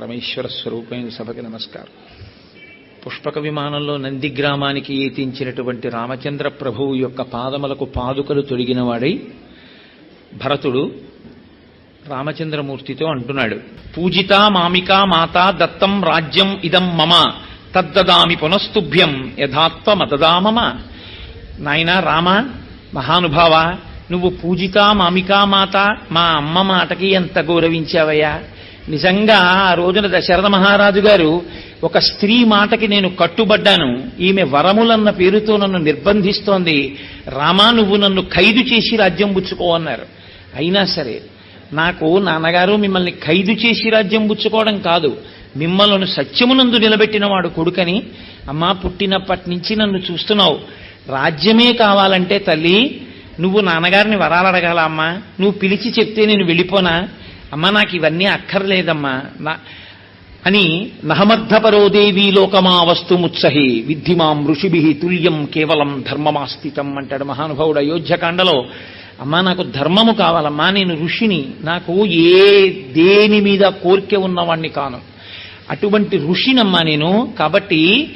పరమేశ్వర స్వరూపమైన సభకి నమస్కారం. పుష్పక విమానంలో నంది గ్రామానికి ఏతించినటువంటి రామచంద్ర ప్రభువు యొక్క పాదములకు పాదుకలు తొడిగినవాడై భరతుడు రామచంద్రమూర్తితో అంటున్నాడు. పూజిత మామిక మాత దత్తం రాజ్యం ఇదం మమ తద్దదామి పునస్తుభ్యం యథాత్వ మతదామమ నాయన రామ మహానుభావ నువ్వు పూజిత మామిక మాత మా అమ్మ మాటకి ఎంత గౌరవించావయ్యా? నిజంగా ఆ రోజున దశరథ మహారాజు గారు ఒక స్త్రీ మాటకి నేను కట్టుబడ్డాను. ఈమె వరములన్న పేరుతో నన్ను నిర్బంధిస్తోంది. రామా నువ్వు నన్ను ఖైదు చేసి రాజ్యం పుచ్చుకో అన్నారు. అయినా సరే నాకు నాన్నగారు మిమ్మల్ని ఖైదు చేసి రాజ్యం పుచ్చుకోవడం కాదు. మిమ్మల్ని సత్యమునందు నిలబెట్టిన వాడు కొడుకని అమ్మా పుట్టినప్పటి నుంచి నన్ను చూస్తున్నావు. రాజ్యమే కావాలంటే తల్లి నువ్వు నాన్నగారిని వరాలు అడగాల అమ్మా. నువ్వు పిలిచి చెప్తే నేను వెళ్ళిపోనా? అమ్మా నాకు ఇవన్నీ అక్కర్లేదమ్మా. నా అని నహమర్థపరోదేవీ లోకమా వస్తుముత్సహి విద్ధిమాం ఋషిభి తుల్యం కేవలం ధర్మమాస్థితం అంటాడు మహానుభావుడు అయోధ్యకాండలో అమ్మా నాకు ధర్మము కావాలమ్మా నేను ఋషిని. నాకు ఏ దేని మీద కోరిక ఉన్నవాణ్ణి కాను. అటువంటి ఋషినమ్మా నేను. కాబట్టి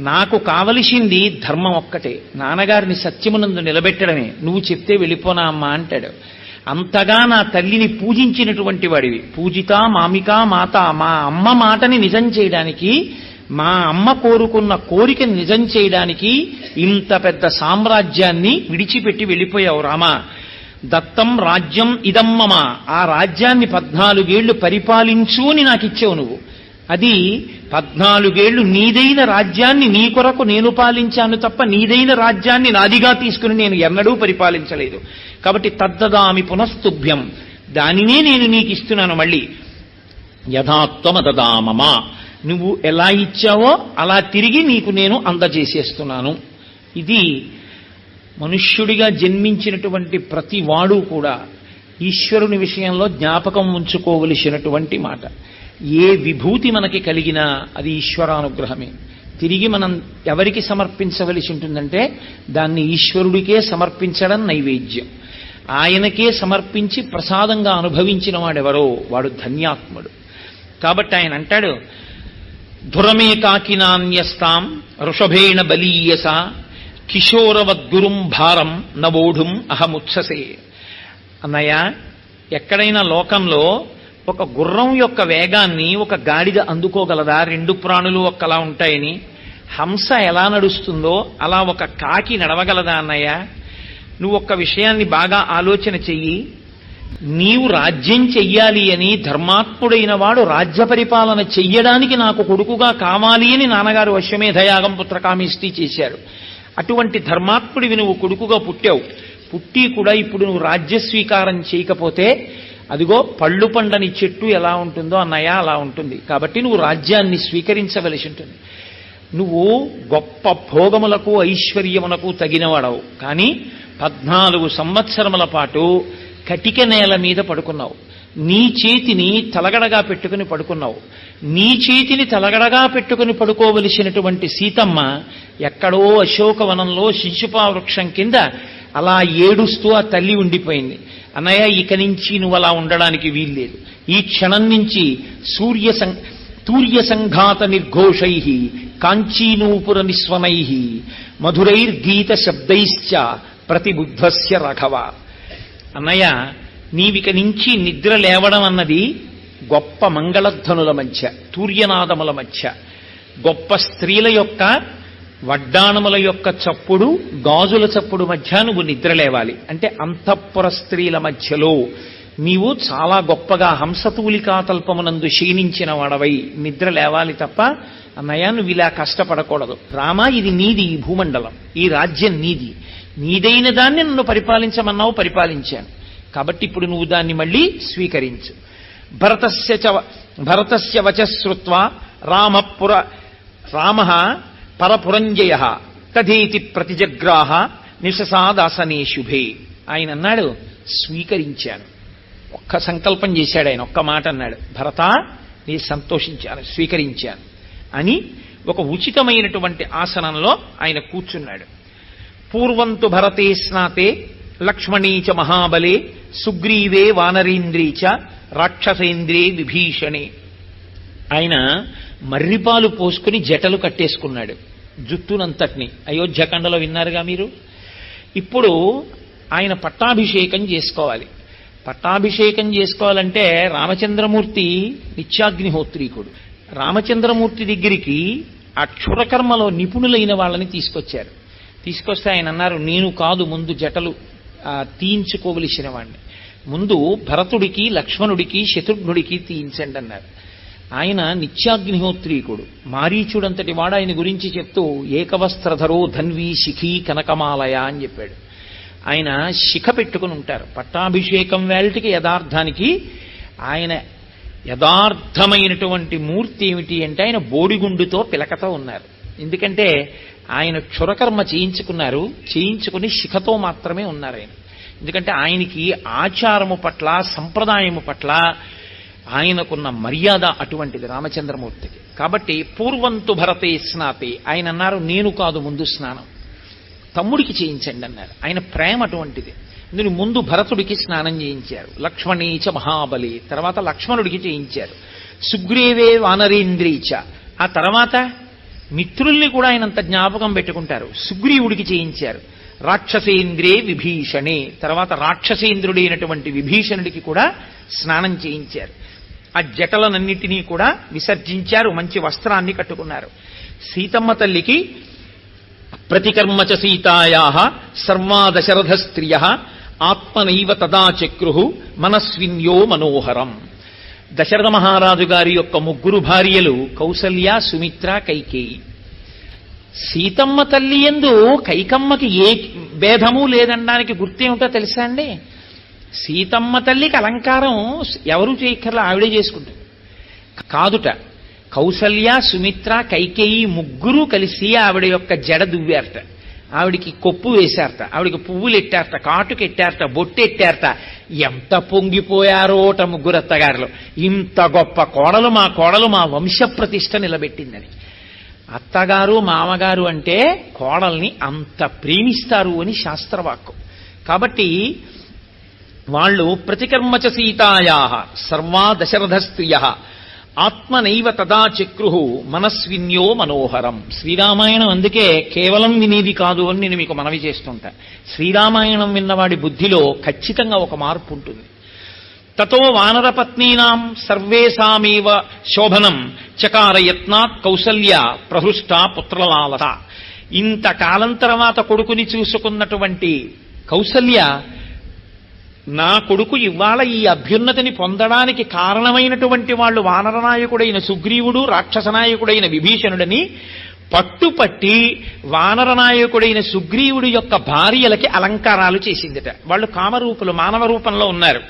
నాకు కావలసింది ధర్మం ఒక్కటే. నాన్నగారిని సత్యమునందు నిలబెట్టడమే. నువ్వు చెప్తే వెళ్ళిపోనా అమ్మా అంటాడు. అంతగా నా తల్లిని పూజించినటువంటి వాడివి. పూజిత మామిక మాత మా అమ్మ మాటని నిజం చేయడానికి మా అమ్మ కోరుకున్న కోరికని నిజం చేయడానికి ఇంత పెద్ద సామ్రాజ్యాన్ని విడిచిపెట్టి వెళ్ళిపోయావు రామా. దత్తం రాజ్యం ఇదమ్మమ. ఆ రాజ్యాన్ని పద్నాలుగేళ్ళు పరిపాలించు అని నాకు ఇచ్చావు నువ్వు. అది పద్నాలుగేళ్ళు నీదైన రాజ్యాన్ని నీ కొరకు నేను పాలించాను తప్ప నీదైన రాజ్యాన్ని నాదిగా తీసుకుని నేను ఎన్నడూ పరిపాలించలేదు. కాబట్టి తద్దదామి పునస్తుభ్యం. దానినే నేను నీకు ఇస్తున్నాను మళ్ళీ. యథాత్వమదదామమా. నువ్వు ఎలా ఇచ్చావో అలా తిరిగి నీకు నేను అందజేసేస్తున్నాను. ఇది మనుష్యుడిగా జన్మించినటువంటి ప్రతి వాడు కూడా ఈశ్వరుని విషయంలో జ్ఞాపకం ఉంచుకోవలసినటువంటి మాట. ఏ విభూతి మనకి కలిగినా అది ఈశ్వరానుగ్రహమే. తిరిగి మనం ఎవరికి సమర్పించవలసి ఉంటుందంటే దాన్ని ఈశ్వరుడికే సమర్పించడం నైవేద్యం. ఆయనకే సమర్పించి ప్రసాదంగా అనుభవించిన వాడెవరో వాడు ధన్యాత్ముడు. కాబట్టి ఆయన అంటాడు ధురమే కాకినాన్యస్తాం ఋషభేణ బలీయస కిశోరవద్గురుం భారం నవోఢుం అహముత్ససే. అన్నయ్య ఎక్కడైనా లోకంలో ఒక గుర్రం యొక్క వేగాన్ని ఒక గాడిద అందుకోగలదా? రెండు ప్రాణులు ఒక్కలా ఉంటాయని. హంస ఎలా నడుస్తుందో అలా ఒక కాకి నడవగలదా అన్నయ్య? నువ్వు ఒక్క విషయాన్ని బాగా ఆలోచన చెయ్యి. నీవు రాజ్యం చెయ్యాలి అని ధర్మాత్ముడైన వాడు రాజ్య పరిపాలన చెయ్యడానికి నాకు కొడుకుగా కావాలి అని నాన్నగారు అశ్వమేధయాగం పుత్రకామిష్టి చేశారు. అటువంటి ధర్మాత్ముడివి నువ్వు కొడుకుగా పుట్టావు. పుట్టి కూడా ఇప్పుడు నువ్వు రాజ్య స్వీకారం చేయకపోతే అదిగో పళ్ళు పండని చెట్టు ఎలా ఉంటుందో అన్నయ్య అలా ఉంటుంది. కాబట్టి నువ్వు రాజ్యాన్ని స్వీకరించవలసి ఉంటుంది. నువ్వు గొప్ప భోగములకు ఐశ్వర్యమునకు తగినవాడవు. కానీ పద్నాలుగు సంవత్సరముల పాటు కటిక నేల మీద పడుకున్నావు. నీ చేతిని తలగడగా పెట్టుకుని పడుకున్నావు. నీ చేతిని తలగడగా పెట్టుకుని పడుకోవలసినటువంటి సీతమ్మ ఎక్కడో అశోకవనంలో శిశుపా వృక్షం కింద అలా ఏడుస్తూ ఆ తల్లి ఉండిపోయింది. అన్నయ్య ఇక నుంచి నువ్వు అలా ఉండడానికి వీల్లేదు. ఈ క్షణం నుంచి సూర్య సం తూర్య సంఘాత నిర్ఘోషై కాంచీనూపుర నిస్వనై మధురైర్గీత శబ్దైశ్చ ప్రతిబుద్ధస్య రఘవ. అన్నయ్య నీవిక నుంచి నిద్ర లేవడం అన్నది గొప్ప మంగళధ్వనుల మధ్య తూర్యనాదముల మధ్య. గొప్ప స్త్రీల యొక్క వడ్డాణముల యొక్క చప్పుడు గాజుల చప్పుడు మధ్య నువ్వు నిద్ర లేవాలి అంటే అంతఃపుర స్త్రీల మధ్యలో నీవు చాలా గొప్పగా హంసతూలికా తల్పమునందు క్షీణించిన వాడవై నిద్ర లేవాలి తప్ప అన్నయ్య నువ్వు ఇలా కష్టపడకూడదు. రామ ఇది నీది ఈ భూమండలం ఈ రాజ్యం నీది. నీదైన దాన్ని నన్ను పరిపాలించమన్నావు పరిపాలించాను. కాబట్టి ఇప్పుడు నువ్వు దాన్ని మళ్ళీ స్వీకరించు. భరతస్య చ భరతస్య వచశ్రుత్వ రామపుర రామ పరపురంజయ తథేతి ప్రతిజగ్రాహ నిశసాదాసనే శుభే ఆయన అన్నాడు స్వీకరించాను. ఒక్క సంకల్పం చేశాడు ఆయన ఒక్క మాట అన్నాడు. భరత నీ సంతోషించాను స్వీకరించాను అని ఒక ఉచితమైనటువంటి ఆసనంలో ఆయన కూర్చున్నాడు. పూర్వంతు భరతే స్నాతే లక్ష్మణీ చ మహాబలే సుగ్రీవే వానరీంద్రీ చ రాక్షసేంద్రే విభీషణే. ఆయన మర్రిపాలు పోసుకుని జటలు కట్టేసుకున్నాడు. జుత్తునంతటిని. అయోధ్యఖండలో విన్నారుగా మీరు? ఇప్పుడు ఆయన పట్టాభిషేకం చేసుకోవాలి. పట్టాభిషేకం చేసుకోవాలంటే రామచంద్రమూర్తి నిత్యాగ్నిహోత్రీకుడు. రామచంద్రమూర్తి దగ్గరికి ఆ క్షురకర్మలో నిపుణులైన వాళ్ళని తీసుకొచ్చారు. తీసుకొస్తే ఆయన అన్నారు నేను కాదు ముందు జటలు తీయించుకోవలసిన వాడిని ముందు భరతుడికి లక్ష్మణుడికి శత్రుఘ్నుడికి తీయించండి అన్నారు. ఆయన నిత్యాగ్నిహోత్రీకుడు. మారీచుడంతటి వాడు ఆయన గురించి చెప్తూ ఏకవస్త్రధరో ధన్వి శిఖీ కనకమాలయ అని చెప్పాడు. ఆయన శిఖ పెట్టుకుని ఉంటారు. పట్టాభిషేకం వేళటికి యథార్థానికి ఆయన యథార్థమైనటువంటి మూర్తి ఏమిటి అంటే ఆయన బోడిగుండుతో పిలకతో ఉన్నారు. ఎందుకంటే ఆయన క్షురకర్మ చేయించుకున్నారు. చేయించుకుని శిఖతో మాత్రమే ఉన్నారు ఆయన. ఎందుకంటే ఆయనకి ఆచారము పట్ల సంప్రదాయము పట్ల ఆయనకున్న మర్యాద అటువంటిది రామచంద్రమూర్తికి. కాబట్టి పూర్వంతు భరతే స్నాపే ఆయన అన్నారు నేను కాదు ముందు స్నానం. తమ్ముడికి చేయించండి అన్నారు. ఆయన ప్రేమ అటువంటిది. అందుని ముందు భరతుడికి స్నానం చేయించారు. లక్ష్మణీచ మహాబలి తర్వాత లక్ష్మణుడికి చేయించారు. సుగ్రీవే వానరేంద్రీచ. ఆ తర్వాత మిత్రుల్ని కూడా ఆయన అంత జ్ఞాపకం పెట్టుకుంటారు. సుగ్రీవుడికి చేయించారు. రాక్షసేంద్రే విభీషణే. తర్వాత రాక్షసేంద్రుడైనటువంటి విభీషణుడికి కూడా స్నానం చేయించారు. ఆ జటలనన్నిటినీ కూడా విసర్జించారు మంచి వస్త్రాన్ని కట్టుకున్నారు. సీతమ్మ తల్లికి ప్రతికర్మచ సీతాయా సర్వా దశరథ స్త్రియ ఆత్మనైవ తదా చక్రు మనస్విన్యో మనోహరం. దశరథ మహారాజు గారి యొక్క ముగ్గురు భార్యలు కౌసల్య సుమిత్ర కైకేయి. సీతమ్మ తల్లి ఎందు కైకమ్మకి ఏ భేదము లేదనడానికి గుర్తేమిటో తెలుసా అండి? సీతమ్మ తల్లికి అలంకారం ఎవరు చేయక్కర్లా ఆవిడే చేసుకుంటారు కాదుట కౌసల్య సుమిత్ర కైకేయి ముగ్గురు కలిసి ఆవిడ యొక్క జడ దువ్వారట. ఆవిడికి కొప్పు వేశారట ఆవిడికి పువ్వులు ఎట్టారట కాటుకు ఎట్టారట బొట్టు ఎట్టారట. ఎంత పొంగిపోయారోట ముగ్గురు అత్తగారులు. ఇంత గొప్ప కోడలు మా కోడలు మా వంశ ప్రతిష్ట నిలబెట్టిందని. అత్తగారు మామగారు అంటే కోడల్ని అంత ప్రేమిస్తారు అని శాస్త్రవాక్కు. కాబట్టి వాళ్ళు ప్రతికర్మచ సీతాయా సర్వా దశరథ స్త్రియ ఆత్మనైవ తదా చక్రు మనస్విన్యో మనోహరం. శ్రీరామాయణం అందుకే కేవలం వినేది కాదు అని నేను మీకు మనవి చేస్తుంటా. శ్రీరామాయణం విన్నవాడి బుద్ధిలో ఖచ్చితంగా ఒక మార్పు ఉంటుంది. తతో వానరపత్నీనాం సర్వేషామేవ శోభనం చకార యత్నాత్ కౌసల్య ప్రహృష్ట పుత్రలాలత ఇంతకాలం తర్వాత కొడుకుని చూసుకున్నటువంటి కౌసల్య నా కొడుకు ఇవాళ ఈ అభ్యున్నతిని పొందడానికి కారణమైనటువంటి వాళ్ళు వానరనాయకుడైన సుగ్రీవుడు రాక్షసనాయకుడైన విభీషణుడని పట్టుపట్టి వానరనాయకుడైన సుగ్రీవుడి యొక్క భార్యలకి అలంకారాలు చేసిందిట. వాళ్ళు కామరూపులు మానవ రూపంలో ఉన్నారు.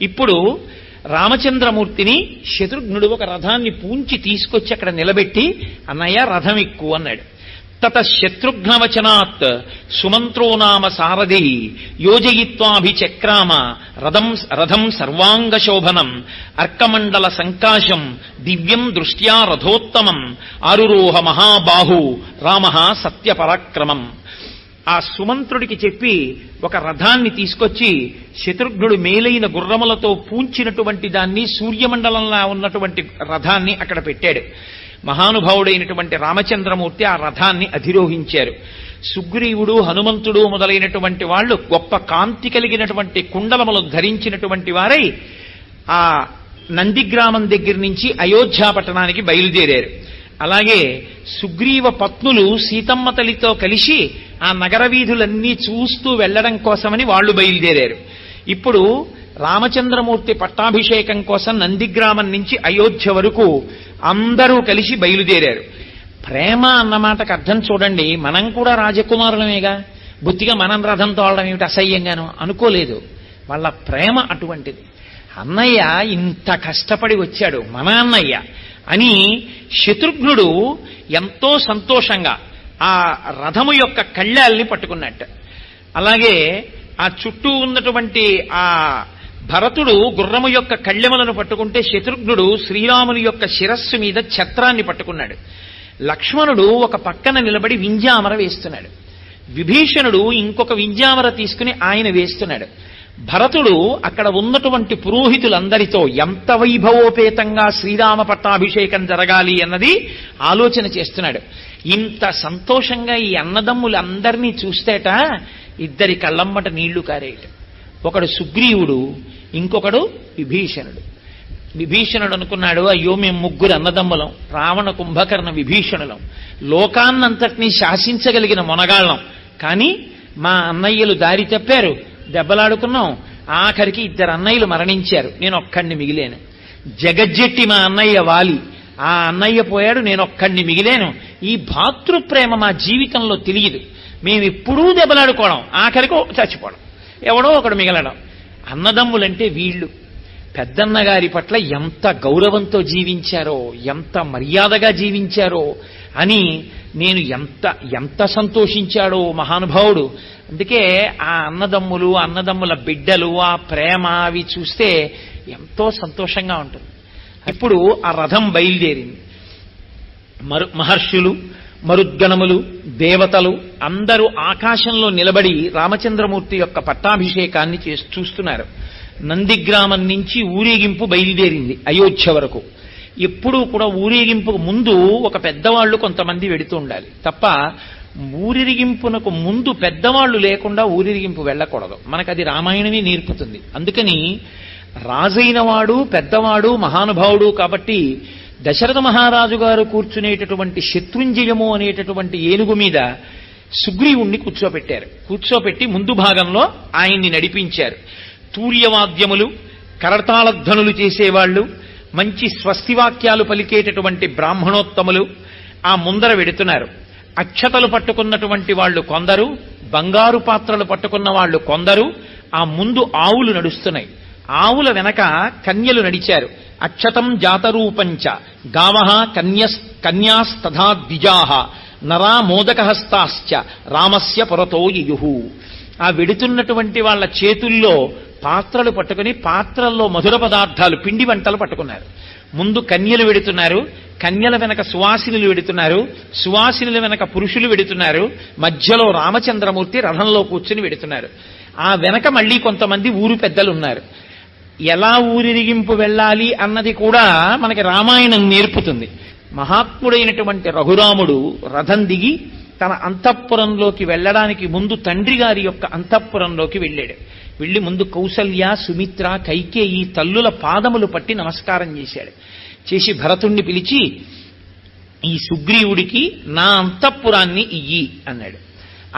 ఇప్పుడు రామచంద్రమూర్తిని శత్రుఘ్నుడు ఒక రథాన్ని పూంచి తీసుకొచ్చి అక్కడ నిలబెట్టి అన్నయ్య రథం ఎక్కువ అన్నాడు. తత శత్రుఘ్నవచనాత్ సుమంత్రో నామ సారథి యోజయిత్వాభిచక్రామ రథం రథం సర్వాంగశోభనం అర్కమండల సంకాశం దివ్యం దృష్ట్యా రథోత్తమం ఆరురోహ మహాబాహు రామ సత్యపరాక్రమం ఆ సుమంత్రుడికి చెప్పి ఒక రథాన్ని తీసుకొచ్చి శత్రుఘ్నుడు మేలైన గుర్రములతో పూంచినటువంటి దాన్ని సూర్యమండలంలా ఉన్నటువంటి రథాన్ని అక్కడ పెట్టాడు. మహానుభావుడైనటువంటి రామచంద్రమూర్తి ఆ రథాన్ని అధిరోహించారు. సుగ్రీవుడు హనుమంతుడు మొదలైనటువంటి వాళ్ళు గొప్ప కాంతి కలిగినటువంటి కుండలములు ధరించినటువంటి వారై ఆ నందిగ్రామం దగ్గర నుంచి అయోధ్యా పట్టణానికి బయలుదేరారు. అలాగే సుగ్రీవ పత్నులు సీతమ్మ తల్లితో కలిసి ఆ నగర వీధులన్నీ చూస్తూ వెళ్ళడం కోసమని వాళ్ళు బయలుదేరారు. ఇప్పుడు రామచంద్రమూర్తి పట్టాభిషేకం కోసం నందిగ్రామం నుంచి అయోధ్య వరకు అందరూ కలిసి బయలుదేరారు. ప్రేమ అన్న మాటకు అర్థం చూడండి మనం కూడా రాజకుమారులమేగా? బుద్ధిగా మనం రథం తోలడం ఏమిటి అసహ్యంగాను అనుకోలేదు. వాళ్ళ ప్రేమ అటువంటిది. అన్నయ్య ఇంత కష్టపడి వచ్చాడు మన అన్నయ్య అని శత్రుఘ్నుడు ఎంతో సంతోషంగా ఆ రథము యొక్క కళ్ళాల్ని పట్టుకున్నట్టు. అలాగే ఆ చుట్టూ ఉన్నటువంటి ఆ భరతుడు గుర్రము యొక్క కళ్ళెములను పట్టుకుంటే శత్రుఘ్నుడు శ్రీరాముని యొక్క శిరస్సు మీద ఛత్రాన్ని పట్టుకున్నాడు. లక్ష్మణుడు ఒక పక్కన నిలబడి వింజామర వేస్తున్నాడు. విభీషణుడు ఇంకొక వింజామర తీసుకుని ఆయన వేస్తున్నాడు. భరతుడు అక్కడ ఉన్నటువంటి పురోహితులందరితో ఎంత వైభవోపేతంగా శ్రీరామ పట్టాభిషేకం జరగాలి అన్నది ఆలోచన చేస్తున్నాడు. ఇంత సంతోషంగా ఈ అన్నదమ్ములందరినీ చూస్తేట ఇద్దరి కళ్ళమ్మట నీళ్ళు కారేట ఒకడు సుగ్రీవుడు ఇంకొకడు విభీషణుడు. విభీషణుడు అనుకున్నాడు అయ్యో మేము ముగ్గురు అన్నదమ్ములం రావణ కుంభకర్ణ విభీషణులం. లోకాన్నంతటినీ శాసించగలిగిన మొనగాళ్ళం. కానీ మా అన్నయ్యలు దారి తప్పారు దెబ్బలాడుకున్నాం. ఆఖరికి ఇద్దరు అన్నయ్యలు మరణించారు నేను ఒక్కడిని మిగిలేను. జగజ్జెట్టి మా అన్నయ్య వాలి. ఆ అన్నయ్య పోయాడు నేను ఒక్కడిని మిగిలేను. ఈ భాతృప్రేమ మా జీవితంలో తెలియదు. మేము ఎప్పుడూ దెబ్బలాడుకోవడం ఆఖరికి చచ్చిపోవడం. ఎవడో ఒకడు మిగలడం. అన్నదమ్ములంటే వీళ్ళు. పెద్దన్నగారి పట్ల ఎంత గౌరవంతో జీవించారో ఎంత మర్యాదగా జీవించారో అని నేను ఎంత ఎంత సంతోషించాడో మహానుభావుడు. అందుకే ఆ అన్నదమ్ములు అన్నదమ్ముల బిడ్డలు ఆ ప్రేమ అవి చూస్తే ఎంతో సంతోషంగా ఉంటుంది. ఇప్పుడు ఆ రథం బయలుదేరింది. మరు మహర్షులు మరుద్గణములు దేవతలు అందరూ ఆకాశంలో నిలబడి రామచంద్రమూర్తి యొక్క పట్టాభిషేకాన్ని చేసి చూస్తున్నారు. నందిగ్రామం నుంచి ఊరేగింపు బయలుదేరింది అయోధ్య వరకు. ఎప్పుడూ కూడా ఊరేగింపుకు ముందు ఒక పెద్దవాళ్ళు కొంతమంది వెడుతూ ఉండాలి. తప్ప ఊరిరిగింపునకు ముందు పెద్దవాళ్ళు లేకుండా ఊరిరిగింపు వెళ్ళకూడదు. మనకు అది రామాయణమే నేర్పుతుంది. అందుకని రాజైన వాడు పెద్దవాడు మహానుభావుడు కాబట్టి దశరథ మహారాజు గారు కూర్చునేటటువంటి శత్రుంజయము అనేటటువంటి ఏనుగు మీద సుగ్రీవుణ్ణి కూర్చోపెట్టారు. కూర్చోపెట్టి ముందు భాగంలో ఆయన్ని నడిపించారు. తూర్యవాద్యములు కరతాళధ్వనులు చేసేవాళ్ళు మంచి స్వస్తివాక్యాలు పలికేటటువంటి బ్రాహ్మణోత్తములు ఆ ముందర వెడుతున్నారు. అక్షతలు పట్టుకున్నటువంటి వాళ్ళు కొందరు బంగారు పాత్రలు పట్టుకున్న వాళ్ళు కొందరు ఆ ముందు ఆవులు నడుస్తున్నాయి. ఆవుల వెనక కన్యలు నడిచారు. అక్షతం జాతరూపంచ గావ కన్యస్ కన్యాస్తథా ద్విజా నరా మోదకహస్తాశ్చ రామస్య పురతో యయుహు ఆ వెడుతున్నటువంటి వాళ్ళ చేతుల్లో పాత్రలు పట్టుకుని పాత్రల్లో మధుర పదార్థాలు పిండి వంటలు పట్టుకున్నారు. ముందు కన్యలు వెడుతున్నారు కన్యల వెనక సువాసినులు వెడుతున్నారు సువాసినుల వెనక పురుషులు వెడుతున్నారు మధ్యలో రామచంద్రమూర్తి రథంలో కూర్చుని వెడుతున్నారు. ఆ వెనక మళ్ళీ కొంతమంది ఊరు పెద్దలు ఉన్నారు. ఎలా ఊరిరిగింపు వెళ్ళాలి అన్నది కూడా మనకి రామాయణం నేర్పుతుంది. మహాత్ముడైనటువంటి రఘురాముడు రథం దిగి తన అంతఃపురంలోకి వెళ్ళడానికి ముందు తండ్రి గారి యొక్క అంతఃపురంలోకి వెళ్ళాడు. వెళ్ళి ముందు కౌసల్య సుమిత్ర కైకేయి తల్లుల పాదములు పట్టి నమస్కారం చేశాడు. చేసి భరతుణ్ణి పిలిచి ఈ సుగ్రీవుడికి నా అంతఃపురాన్ని ఇయ్యి అన్నాడు.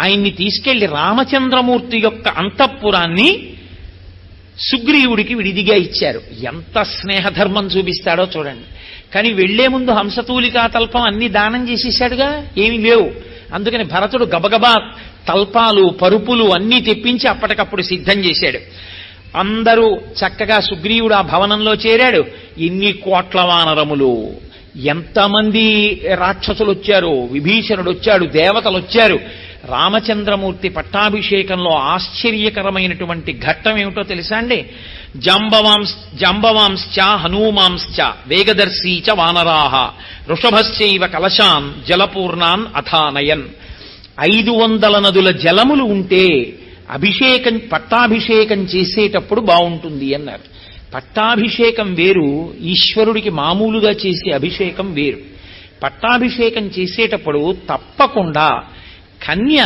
ఆయన్ని తీసుకెళ్ళి రామచంద్రమూర్తి యొక్క అంతఃపురాన్ని సుగ్రీవుడికి విడిదిగా ఇచ్చారు. ఎంత స్నేహధర్మం చూపిస్తాడో చూడండి. కానీ వెళ్ళే ముందు హంసతూలికా తల్పం అన్ని దానం చేసేసాడుగా ఏమీ లేవు. అందుకని భరతుడు గబగబా తల్పాలు పరుపులు అన్నీ తెప్పించి అప్పటికప్పుడు సిద్ధం చేశాడు. అందరూ చక్కగా సుగ్రీవుడు ఆ భవనంలో చేరాడు. ఎన్ని కోట్ల వానరములు. ఎంతమంది రాక్షసులు వచ్చారు? విభీషణుడు వచ్చాడు దేవతలు వచ్చారు. రామచంద్రమూర్తి పట్టాభిషేకంలో ఆశ్చర్యకరమైనటువంటి ఘట్టం ఏమిటో తెలుసా అండి? జాంబవాంశ జాంబవాంశ్చ హనుమాంశ్చ వేగదర్శీ చ వానరాహ వృషభశ్చైవ కలశాన్ జలపూర్ణాన్ అథానయన్. ఐదు వందల నదుల జలములు ఉంటే అభిషేకం పట్టాభిషేకం చేసేటప్పుడు బాగుంటుంది అన్నారు. పట్టాభిషేకం వేరు ఈశ్వరుడికి మామూలుగా చేసే అభిషేకం వేరు. పట్టాభిషేకం చేసేటప్పుడు తప్పకుండా కన్య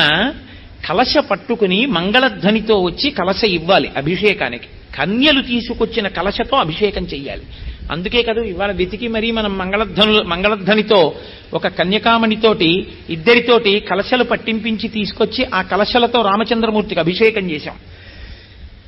కలశ పట్టుకుని మంగళధ్వనితో వచ్చి కలశ ఇవ్వాలి అభిషేకానికి. కన్యలు తీసుకొచ్చిన కలశతో అభిషేకం చెయ్యాలి. అందుకే కదా ఇవాళ వెతికి మరీ మనం మంగళధ్వను మంగళధ్వనితో ఒక కన్యకామణితోటి ఇద్దరితోటి కలశలు పట్టింపించి తీసుకొచ్చి ఆ కలశలతో రామచంద్రమూర్తికి అభిషేకం చేశాం.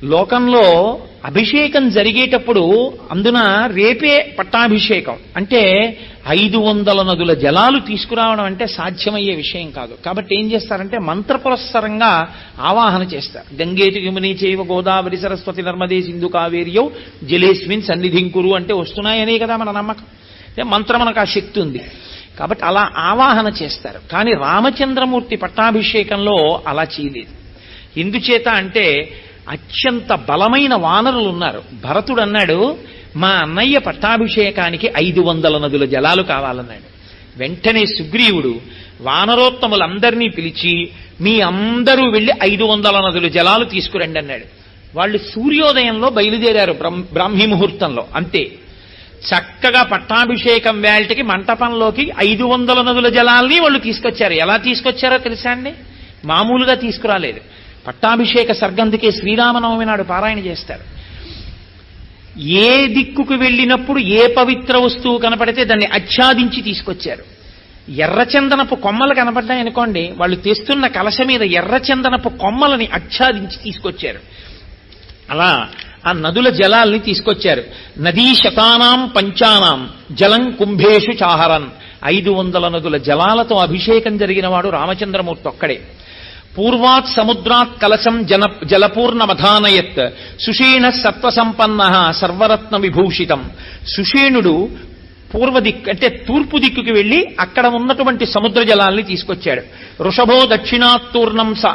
లోకంలో అభిషేకం జరిగేటప్పుడు అందున రేపే పట్టాభిషేకం. అంటే ఐదు వందల నదుల జలాలు తీసుకురావడం అంటే సాధ్యమయ్యే విషయం కాదు. కాబట్టి ఏం చేస్తారంటే మంత్రపురస్సరంగా ఆవాహన చేస్తారు. గంగేతు యముని చేవ గోదావరి సరస్వతి నర్మదే సింధు కావేరియౌ జలేస్మిన్ సన్నిధింకురు అంటే వస్తున్నాయనే కదా మన నమ్మకం. మంత్రం మనకు ఆ శక్తి ఉంది. కాబట్టి అలా ఆవాహన చేస్తారు. కానీ రామచంద్రమూర్తి పట్టాభిషేకంలో అలా చేయలేదు. ఎందుచేత అంటే అత్యంత బలమైన వానరులు ఉన్నారు భరతుడు అన్నాడు మా అన్నయ్య పట్టాభిషేకానికి ఐదు వందల నదుల జలాలు కావాలన్నాడు. వెంటనే సుగ్రీవుడు వానరోత్తములందరినీ పిలిచి మీ అందరూ వెళ్ళి ఐదు వందల నదుల జలాలు తీసుకురండి అన్నాడు. వాళ్ళు సూర్యోదయంలో బయలుదేరారు బ్రాహ్మీ ముహూర్తంలో అంతే. చక్కగా పట్టాభిషేకం వేళటికి మంటపంలోకి ఐదు వందల నదుల జలాల్ని వాళ్ళు తీసుకొచ్చారు. ఎలా తీసుకొచ్చారో తెలుసా అండి? మామూలుగా తీసుకురాలేదు. పట్టాభిషేక సర్గందుకే శ్రీరామనవమి నాడు పారాయణ చేస్తారు. ఏ దిక్కుకు వెళ్ళినప్పుడు ఏ పవిత్ర వస్తువు కనపడితే దాన్ని ఆచ్ఛాదించి తీసుకొచ్చారు. ఎర్రచందనపు కొమ్మలు కనపడ్డాయనుకోండి వాళ్ళు తెస్తున్న కలశ మీద ఎర్రచందనపు కొమ్మలని ఆచ్ఛాదించి తీసుకొచ్చారు. అలా ఆ నదుల జలాల్ని తీసుకొచ్చారు. నదీ శతానాం పంచానాం జలం కుంభేషు చాహరన్. ఐదు వందల నదుల జలాలతో అభిషేకం జరిగిన వాడు రామచంద్రమూర్తి ఒక్కడే. పూర్వాత్ సముద్రాత్ కలశం జన జలపూర్ణమధానయత్ సుషేణ సత్వసంపన్న సర్వరత్న విభూషితం. సుషేణుడు పూర్వ దిక్కు అంటే తూర్పు దిక్కుకి వెళ్ళి అక్కడ ఉన్నటువంటి సముద్ర జలాల్ని తీసుకొచ్చాడు. వృషభో దక్షిణాత్తూర్ణం స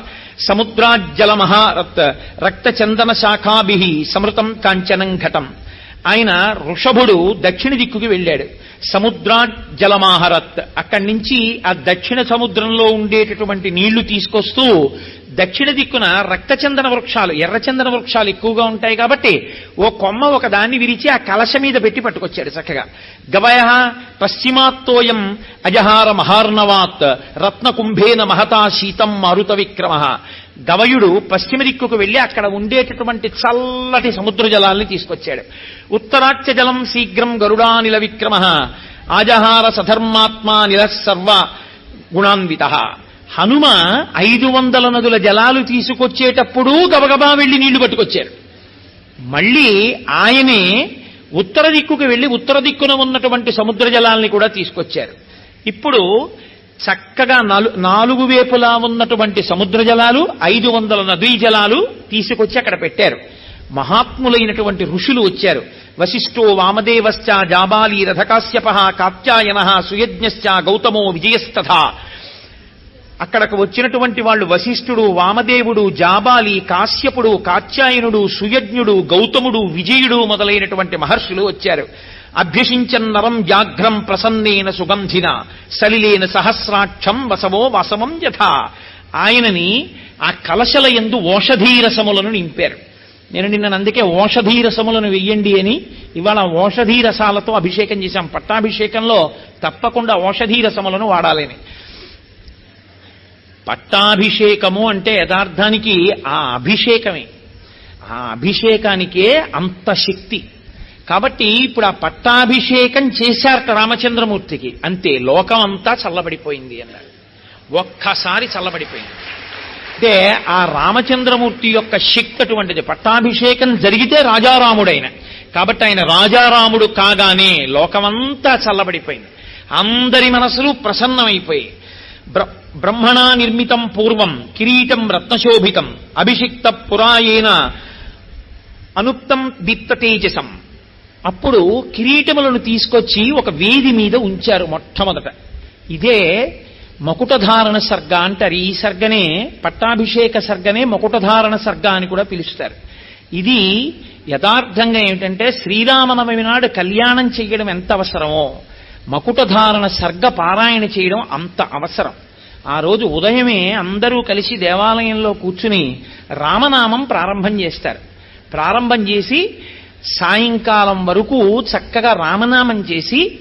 సముద్రాజ్జల మహారత్ రక్త చందన శాఖాభి సమృతం కాంచనం ఘటం ఆయన ఋషభుడు దక్షిణ దిక్కుకి వెళ్ళాడు. సముద్రాజ్జలమాహరత్ అక్కడి నుంచి ఆ దక్షిణ సముద్రంలో ఉండేటటువంటి నీళ్ళు తీసుకొస్తూ దక్షిణ దిక్కున రక్తచందన వృక్షాలు ఎర్రచందన వృక్షాలు ఎక్కువగా ఉంటాయి కాబట్టి ఓ కొమ్మ ఒక దాన్ని విరిచి ఆ కలశ మీద పెట్టి పట్టుకొచ్చాడు చక్కగా. గవయ పశ్చిమాత్తోయం అజహార మహార్ణవాత్ రత్నకుంభేన మహతా శీతం మారుత విక్రమ. గవయుడు పశ్చిమ దిక్కుకు వెళ్ళి అక్కడ ఉండేటటువంటి చల్లటి సముద్ర జలాల్ని తీసుకొచ్చాడు. ఉత్తరాచ్య జలం శీఘ్రం గరుడానిల విక్రమ ఆజహార సధర్మాత్మా నిల సర్వ గుణాన్విత. హనుమ ఐదు వందల నదుల జలాలు తీసుకొచ్చేటప్పుడు గబగబా వెళ్ళి నీళ్ళు పట్టుకొచ్చారు మళ్ళీ ఆయనే ఉత్తర దిక్కుకు వెళ్ళి ఉత్తర దిక్కున ఉన్నటువంటి సముద్ర జలాల్ని కూడా తీసుకొచ్చారు. ఇప్పుడు చక్కగా నాలుగు వేపులా ఉన్నటువంటి సముద్ర జలాలు ఐదు వందల నదీ జలాలు తీసుకొచ్చి అక్కడ పెట్టారు. మహాత్ములైనటువంటి ఋషులు వచ్చారు. వశిష్ఠో వామదేవశ్చ జాబాలి రథకాశ్యప కాత్యాయన సుయజ్ఞశ్చ గౌతమో విజయస్తథ. అక్కడకు వచ్చినటువంటి వాళ్ళు వశిష్ఠుడు వామదేవుడు జాబాలి కాశ్యపుడు కాత్యాయనుడు సుయజ్ఞుడు గౌతముడు విజయుడు మొదలైనటువంటి మహర్షులు వచ్చారు. అభ్యషించన్నరం వ్యాఘ్రం ప్రసన్నేన సుగంధిన సలిలేన సహస్రాక్షం వసవో వసవం యథ. ఆయనని ఆ కలశల ఎందు ఓషధీరసములను నింపారు. నేను నిన్న అందుకే ఓషధీరసములను వెయ్యండి అని ఇవాళ ఓషధీరసాలతో అభిషేకం చేశాం. పట్టాభిషేకంలో తప్పకుండా ఓషధీరసములను వాడాలని. పట్టాభిషేకము అంటే యథార్థానికి ఆ అభిషేకమే. ఆ అభిషేకానికే అంత శక్తి. కాబట్టి ఇప్పుడు ఆ పట్టాభిషేకం చేశారట రామచంద్రమూర్తికి. అంతే లోకం అంతా చల్లబడిపోయింది అన్నారు. ఒక్కసారి చల్లబడిపోయింది. అంటే ఆ రామచంద్రమూర్తి యొక్క శక్తి అటువంటిది. పట్టాభిషేకం జరిగితే రాజారాముడైన. కాబట్టి ఆయన రాజారాముడు కాగానే లోకమంతా చల్లబడిపోయింది. అందరి మనసులు ప్రసన్నమైపోయి. బ్ర బ్రహ్మణా నిర్మితం పూర్వం కిరీటం రత్నశోభితం అభిషిక్త పురాయేన అనుక్తం దీప్త తేజసం. అప్పుడు కిరీటములను తీసుకొచ్చి ఒక వేది మీద ఉంచారు మొట్టమొదట. ఇదే మకుటధారణ సర్గ అంటారు. ఈ సర్గనే పట్టాభిషేక సర్గనే మకుటధారణ సర్గ అని కూడా పిలుస్తారు. ఇది యథార్థంగా ఏమిటంటే శ్రీరామనవమి నాడు కళ్యాణం చేయడం ఎంత అవసరమో మకుటధారణ సర్గ పారాయణ చేయడం అంత అవసరం. ఆ రోజు ఉదయమే అందరూ కలిసి దేవాలయంలో కూర్చుని రామనామం ప్రారంభం చేస్తారు. ప్రారంభం చేసి సాయంకాలం వరకు చక్కగా రామనామం చేసి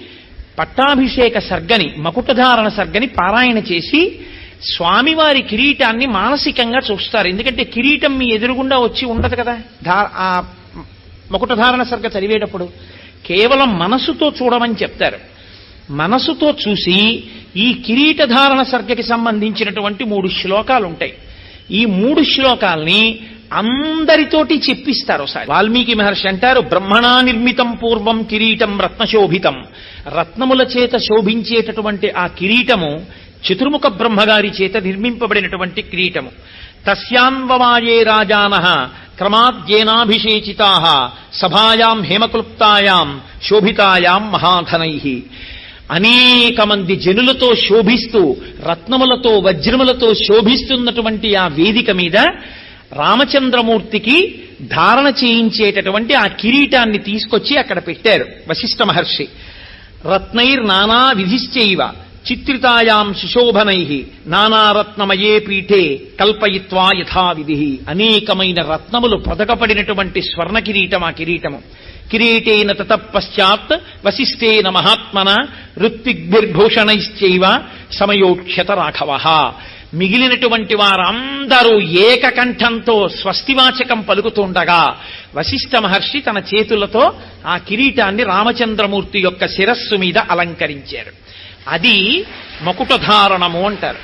పట్టాభిషేక సర్గని మకుటధారణ సర్గని పారాయణ చేసి స్వామివారి కిరీటాన్ని మానసికంగా చూస్తారు. ఎందుకంటే కిరీటం మీ ఎదురుగుండా వచ్చి ఉండదు కదా. ఆ మకుటధారణ సర్గ చదివేటప్పుడు కేవలం మనసుతో చూడమని చెప్తారు. మనసుతో చూసి ఈ కిరీటధారణ సర్గకి సంబంధించినటువంటి మూడు శ్లోకాలు ఉంటాయి ఈ మూడు శ్లోకాల్ని అందరితోటి చెప్పిస్తారు ఒకసారి వాల్మీకి మహర్షి అంటారు బ్రహ్మణా నిర్మితం పూర్వం కిరీటం రత్నశోభితం. రత్నముల చేత శోభించేటటువంటి ఆ కిరీటము చతుర్ముఖ బ్రహ్మగారి చేత నిర్మింపబడినటువంటి కిరీటము. తస్యాన్వమాయే రాజాన క్రమాద్యేనాభిషేచితా సభాయాం హేమక్లుప్తాయాం శోభితాయాం మహాధనై. అనేక మంది జనులతో శోభిస్తూ రత్నములతో వజ్రములతో శోభిస్తున్నటువంటి ఆ వేదిక మీద రామచంద్రమూర్తికి ధారణ చేయించేటటువంటి ఆ కిరీటాన్ని తీసుకొచ్చి అక్కడ పెట్టారు వశిష్ఠ మహర్షి. రత్నైర్ నానా విధిశ్చైవ చిత్రితాయాం సుశోభనై నానారత్నమయే పీఠే కల్పయిత్వా యథావిధి. అనేకమైన రత్నములు పొదగపడినటువంటి స్వర్ణ కిరీటం ఆ కిరీటము. కిరీటేన తతపశ్చాత్ వశిష్ఠేన మహాత్మన ఋత్విగ్భిర్భూషణైశ్చైవ సమయోక్షత రాఘవ. మిగిలినటువంటి వారందరూ ఏకకంఠంతో స్వస్తివాచకం పలుకుతుండగా వశిష్ఠ మహర్షి తన చేతులతో ఆ కిరీటాన్ని రామచంద్రమూర్తి యొక్క శిరస్సు మీద అలంకరించారు. అది మకుటధారణము అంటారు.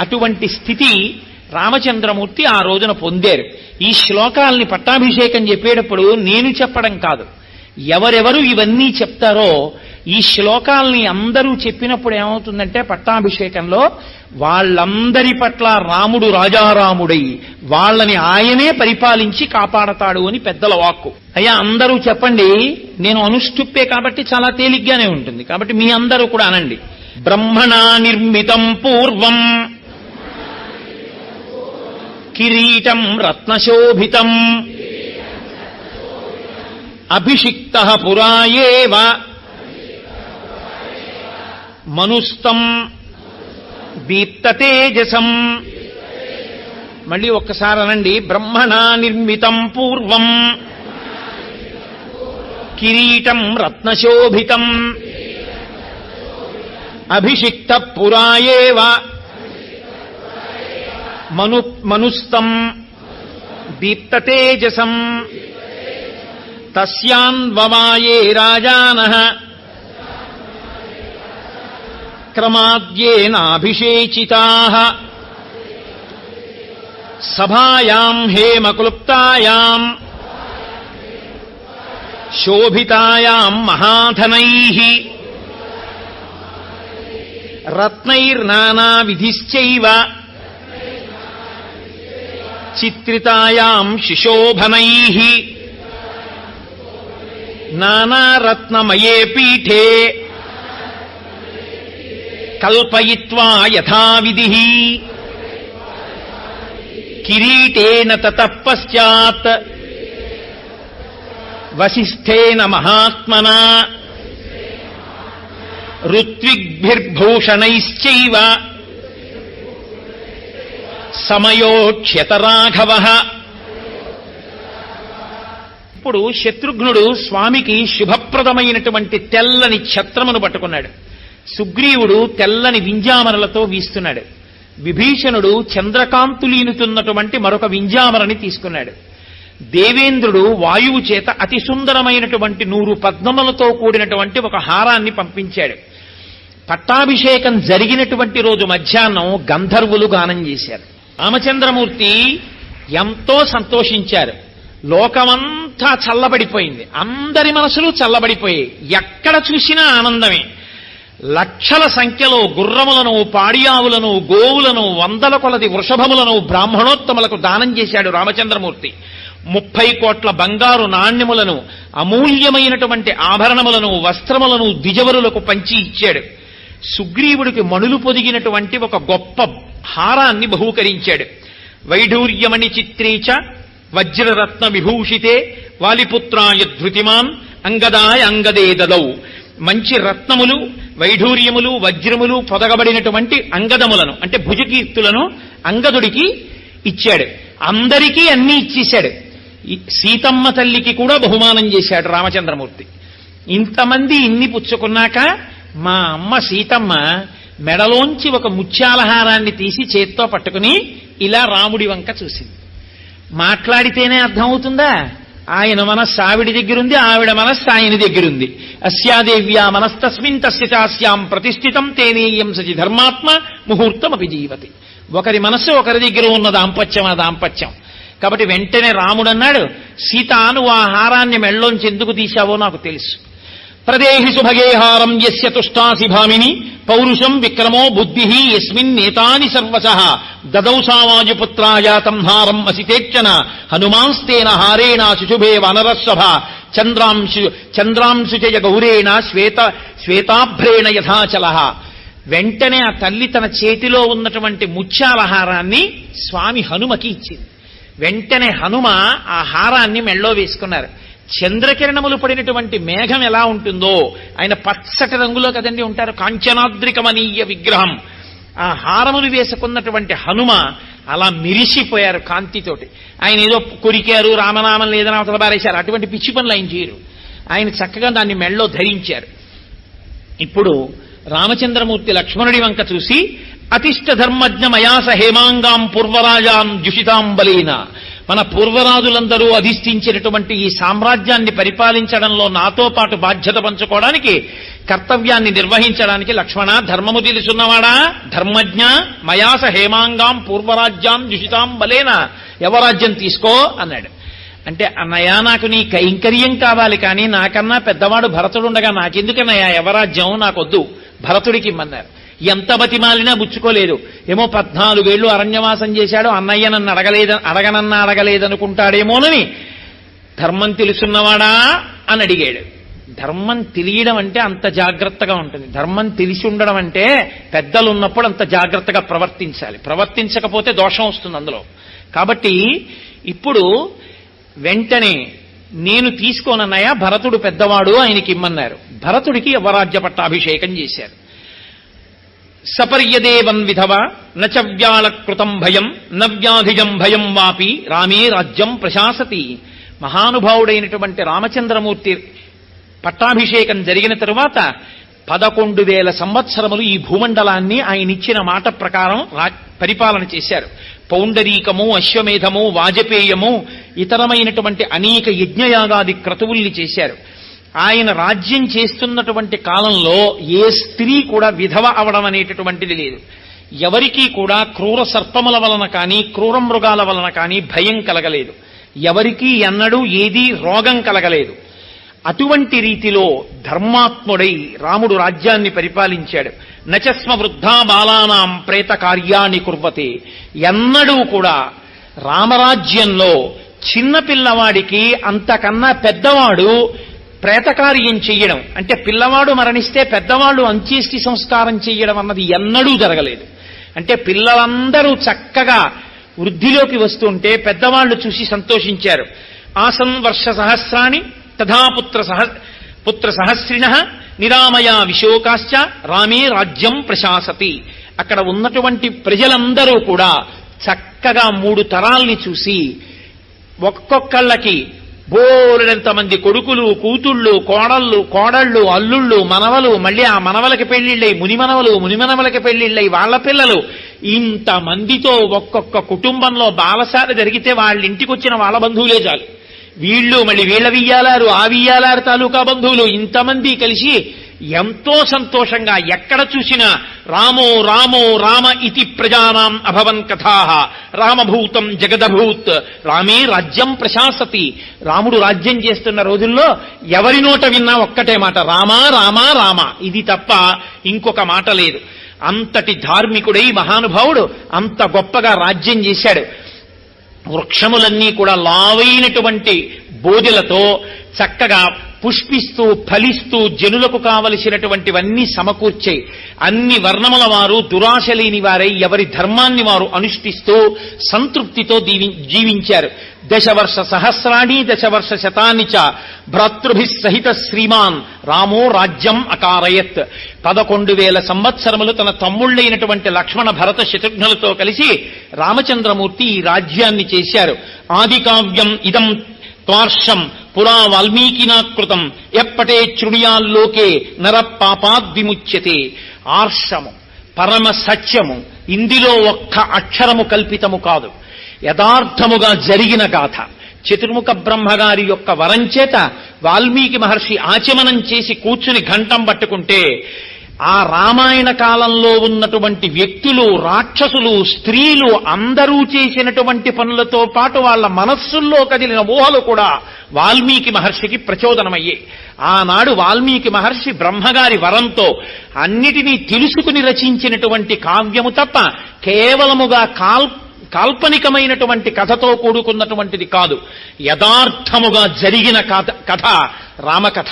అటువంటి స్థితి రామచంద్రమూర్తి ఆ రోజున పొందారు. ఈ శ్లోకాల్ని పట్టాభిషేకం చెప్పేటప్పుడు నేను చెప్పడం కాదు. ఎవరెవరు ఇవన్నీ చెప్తారో ఈ శ్లోకాల్ని అందరూ చెప్పినప్పుడు ఏమవుతుందంటే పట్టాభిషేకంలో వాళ్ళందరి పట్ల రాముడు రాజారాముడై వాళ్ళని ఆయనే పరిపాలించి కాపాడతాడు అని పెద్దల వాక్కు. అయ్యా అందరూ చెప్పండి నేను అనుష్ఠుప్పే కాబట్టి చాలా తేలిగ్గానే ఉంటుంది. కాబట్టి మీ అందరూ కూడా అనండి. బ్రహ్మణా నిర్మితం పూర్వం కిరీటం రత్నశోభితం అభిషిక్త పురాయేవ మనుస్తం దీప్తతేజసం మళ్ళీ ఒక్కసారి అనండి బ్రహ్మణ నిర్మితం పూర్వం. కిరీటం రత్నశోభితం. అభిషిక్త పురాయేవ. మను మనుస్తం దీప్తతేజసం తస్యాన్వమాయే రాజాన. క్రమాద్యేనాభిషేచితా సభాయాం హేమక్లుప్తాయాం శోభితాయాం మహాధనై రత్నైర్నానావిధిశ్చైవ చిత్రితాయాం శిశోభనై నానారత్నమయే పీఠే కల్పయిత్వా యథావిధి. కిరీటేన తతపశ్చాత్ వశిష్ఠేన మహాత్మనా. ఋత్విగ్భిర్భూషణైశ్చైవ. సమయోక్ష్యతరాఘవ. ఇప్పుడు శత్రుఘ్నుడు స్వామికి శుభప్రదమైనటువంటి తెల్లని ఛత్రమును పట్టుకున్నాడు. సుగ్రీవుడు తెల్లని వింజామరలతో వీస్తున్నాడు. విభీషణుడు చంద్రకాంతులీనుతున్నటువంటి మరొక వింజామరని తీసుకున్నాడు. దేవేంద్రుడు వాయువు చేత అతి సుందరమైనటువంటి నూరు పద్మములతో కూడినటువంటి ఒక హారాన్ని పంపించాడు. పట్టాభిషేకం జరిగినటువంటి రోజు మధ్యాహ్నం గంధర్వులు గానం చేశారు. రామచంద్రమూర్తి ఎంతో సంతోషించారు. లోకమంతా చల్లబడిపోయింది. అందరి మనసులు చల్లబడిపోయాయి. ఎక్కడ చూసినా ఆనందమే. లక్షల సంఖ్యలో గుర్రములను పాడియావులను గోవులను వందల కొలది వృషభములను బ్రాహ్మణోత్తములకు దానం చేశాడు రామచంద్రమూర్తి. ముప్పై కోట్ల బంగారు నాణ్యములను అమూల్యమైనటువంటి ఆభరణములను వస్త్రములను ద్విజవరులకు పంచి ఇచ్చాడు. సుగ్రీవుడికి మణులు పొదిగినటువంటి ఒక గొప్ప హారాన్ని బహూకరించాడు. వైఢూర్యమణి చిత్రీచ వజ్రరత్న విభూషితే వాలిపుత్రాయ ధృతిమాన్ అంగదాయ అంగదే దదౌ మంచి రత్నములు వైఢూర్యములు వజ్రములు పొదగబడినటువంటి అంగదములను అంటే భుజకీర్తులను అంగదుడికి ఇచ్చాడు. అందరికీ అన్నీ ఇచ్చేశాడు. సీతమ్మ తల్లికి కూడా బహుమానం చేశాడు రామచంద్రమూర్తి. ఇంతమంది ఇన్ని పుచ్చుకున్నాక మా అమ్మ సీతమ్మ మెడలోంచి ఒక ముత్యాలహారాన్ని తీసి చేత్తో పట్టుకుని ఇలా రాముడి వంక చూసింది. మాట్లాడితేనే అర్థమవుతుందా? ఆయన మనస్సు ఆవిడ దగ్గరుంది ఆవిడ మనస్సు ఆయన దగ్గరుంది. అస్యాదేవ్యా మనస్తస్మిన్ తస్య చాస్యాం ప్రతిష్ఠితం తేనేయం సచి ధర్మాత్మ ముహూర్తం అపి జీవతి. ఒకరి మనస్సు ఒకరి దగ్గర ఉన్న దాంపత్యం ఆ దాంపత్యం. కాబట్టి వెంటనే రాముడు అన్నాడు సీత నువ్వు ఆ హారాన్ని మెళ్ళలోంచి ఎందుకు తీశావో నాకు తెలుసు. ప్రదేహి సుభగేహారం యస్య తుష్టాసి భామిని పౌరుషం విక్రమో బుద్ధి ఎస్మిన్ నేతాని సర్వశ దదౌ సామాజుపుత్రాయాతం హారం అసితేచ్చన హనుమాంస్తేన హారేణ శుశుభే వనరస్సభ చంద్రాంశు చంద్రాంశుచయ గౌరేణ శ్వేత శ్వేతాభ్రేణ యథాచల. వెంటనే ఆ తల్లి తన చేతిలో ఉన్నటువంటి ముత్యాల హారాన్ని స్వామి హనుమకి ఇచ్చింది. వెంటనే హనుమ ఆ హారాన్ని మెళ్ళో వేసుకున్నారు. చంద్రకిరణములు పడినటువంటి మేఘం ఎలా ఉంటుందో. ఆయన పచ్చటి రంగులో కదండి ఉంటారు. కాంచనాద్రికమనీయ విగ్రహం. ఆ హారములు వేసుకున్నటువంటి హనుమ అలా మిరిసిపోయారు కాంతితోటి. ఆయన ఏదో కొరికారు రామనామం లేదని అవతల బారేశారు అటువంటి పిచ్చి పనులు ఆయన చేయరు. ఆయన చక్కగా దాన్ని మెళ్ళో ధరించారు. ఇప్పుడు రామచంద్రమూర్తి లక్ష్మణుడి వంక చూసి అతిష్ట ధర్మజ్ఞ మయాస హేమాంగాం పూర్వరాజాం జుషితాం బలీన మన పూర్వరాజులందరూ అధిష్ఠించినటువంటి ఈ సామ్రాజ్యాన్ని పరిపాలించడంలో నాతో పాటు బాధ్యత పంచుకోవడానికి కర్తవ్యాన్ని నిర్వహించడానికి లక్ష్మణ ధర్మము తెలుసున్నవాడా? ధర్మజ్ఞ మయాస హేమాంగాం పూర్వరాజ్యాం జుషితాం బలేన యవరాజ్యం తీసుకో అన్నాడు. అంటే అన్నయ్య నాకు నీ కైంకర్యం కావాలి కానీ నాకన్నా పెద్దవాడు భరతుడుండగా నాకెందుకన్నయ్యా? యవరాజ్యం నాకొద్దు. భరతుడికి ఇమ్మన్నారు. ఎంత బతిమాలినా బుచ్చుకోలేదు ఏమో పద్నాలుగేళ్ళు అరణ్యవాసం చేశాడు అన్నయ్య నన్ను అడగలేద అడగనన్నా అడగలేదనుకుంటాడేమోనని ధర్మం తెలుసున్నవాడా అని అడిగాడు. ధర్మం తెలియడం అంటే అంత జాగ్రత్తగా ఉంటుంది. ధర్మం తెలిసి ఉండడం అంటే పెద్దలు ఉన్నప్పుడు అంత జాగ్రత్తగా ప్రవర్తించాలి. ప్రవర్తించకపోతే దోషం వస్తుంది అందులో. కాబట్టి ఇప్పుడు వెంటనే నేను తీసుకోనన్నయ్య భరతుడు పెద్దవాడు ఆయనకి ఇమ్మన్నారు. భరతుడికి యవరాజ్య పట్టాభిషేకం చేశారు. సపర్యదేవన్ విధవ నచ వ్యాళకృతం భయం నవ్యాధిజం భయం వాపి రామే రాజ్యం ప్రశాసతి. మహానుభావుడైనటువంటి రామచంద్రమూర్తి పట్టాభిషేకం జరిగిన తరువాత పదకొండు వేల సంవత్సరములు ఈ భూమండలాన్ని ఆయన ఇచ్చిన మాట ప్రకారం పరిపాలన చేశారు. పౌండరీకము అశ్వమేధము వాజపేయము ఇతరమైనటువంటి అనేక యజ్ఞయాగాది క్రతువుల్ని చేశారు. ఆయన రాజ్యం చేస్తున్నటువంటి కాలంలో ఏ స్త్రీ కూడా విధవ అవడం అనేటటువంటిది లేదు. ఎవరికీ కూడా క్రూర సర్పముల వలన కానీ క్రూర మృగాల వలన కానీ భయం కలగలేదు. ఎవరికీ ఎన్నడూ ఏదీ రోగం కలగలేదు. అటువంటి రీతిలో ధర్మాత్ముడై రాముడు రాజ్యాన్ని పరిపాలించాడు. నచస్మ వృద్ధా బాలానాం ప్రేత కార్యాన్ని కుర్వతే. ఎన్నడూ కూడా రామరాజ్యంలో చిన్న పిల్లవాడికి అంతకన్నా పెద్దవాడు ప్రేతకార్యం చెయ్యడం. అంటే పిల్లవాడు మరణిస్తే పెద్దవాళ్ళు అంత్యేష్టి సంస్కారం చెయ్యడం అన్నది ఎన్నడూ జరగలేదు. అంటే పిల్లలందరూ చక్కగా వృద్ధిలోకి వస్తుంటే పెద్దవాళ్ళు చూసి సంతోషించారు. ఆసన్ వర్ష సహస్రాణి తథా పుత్ర సహ పుత్ర సహస్రిణ నిరామయా విశోకాశ్చ రామే రాజ్యం ప్రశాసతి. అక్కడ ఉన్నటువంటి ప్రజలందరూ కూడా చక్కగా మూడు తరాల్ని చూసి ఒక్కొక్కళ్ళకి బోలెడంత మంది కొడుకులు కూతుళ్ళు కోడళ్ళు కోడళ్ళు అల్లుళ్ళు మనవలు మళ్ళీ ఆ మనవలకి పెళ్ళిళ్ళై మునిమనవలు మునిమనవలకి పెళ్ళిళ్ళై వాళ్ళ పిల్లలు. ఇంతమందితో ఒక్కొక్క కుటుంబంలో బాలసార జరిగితే వాళ్ళ ఇంటికి వచ్చిన వాళ్ళ బంధువులే చాలు. వీళ్ళు మళ్ళీ వీళ్ళ వియ్యాలారు ఆ వియ్యాలారు తాలూకా బంధువులు. ఇంతమంది కలిసి ఎంతో సంతోషంగా ఎక్కడ చూసినా రామో రామో రామ ఇతి ప్రజానాం అభవన్ కథా. రామభూతం జగదభూత్. రామే రాజ్యం ప్రశాసతి. రాముడు రాజ్యం చేస్తున్న రోజుల్లో ఎవరి నోట విన్నా ఒక్కటే మాట రామా రామా రామ. ఇది తప్ప ఇంకొక మాట లేదు. అంతటి ధార్మికుడై మహానుభావుడు. అంత గొప్పగా రాజ్యం చేశాడు. వృక్షములన్నీ కూడా లావైనటువంటి బోధులతో చక్కగా పుష్పిస్తూ ఫలిస్తూ జనులకు కావలసినటువంటివన్నీ సమకూర్చే అన్ని వర్ణముల వారు దురాశ లేని వారై ఎవరి ధర్మాన్ని వారు అనుష్ఠిస్తూ సంతృప్తితో దీవి- జీవించారు. దశవర్ష సహస్రాణి దశవర్ష శతాన్ని చ భ్రాతృభి సహిత శ్రీమాన్ రామో రాజ్యం అకారయత్. పదకొండు వేల సంవత్సరములు తన తమ్ముళ్ళైనటువంటి లక్ష్మణ భరత శత్రుఘ్నులతో కలిసి రామచంద్రమూర్తి ఈ రాజ్యాన్ని చేశారు. ఆది కావ్యం ఇదం త్వార్షం పురా వాల్మీకినా కృతం ఎప్పటే శృణుయాల్లోకే నర పాపాద్విముచ్యతే ఆర్షము పరమ సత్యము ఇందులో ఒక్క అక్షరము కల్పితము కాదు. యథార్థముగా జరిగిన గాథ. చతుర్ముఖ బ్రహ్మగారి యొక్క వరం చేత వాల్మీకి మహర్షి ఆచమనం చేసి కూర్చుని ఘంటం పట్టుకుంటే ఆ రామాయణ కాలంలో ఉన్నటువంటి వ్యక్తులు రాక్షసులు స్త్రీలు అందరూ చేసినటువంటి పనులతో పాటు వాళ్ళ మనస్సుల్లో కదిలిన ఊహలు కూడా వాల్మీకి మహర్షికి ప్రచోదనమయ్యే ఆనాడు వాల్మీకి మహర్షి బ్రహ్మగారి వరంతో అన్నిటినీ తెలుసుకుని రచించినటువంటి కావ్యము తప్ప కేవలముగా కాల్ కాల్పనికమైనటువంటి కథతో కూడుకున్నటువంటిది కాదు. యథార్థముగా జరిగిన కథ కథ రామకథ.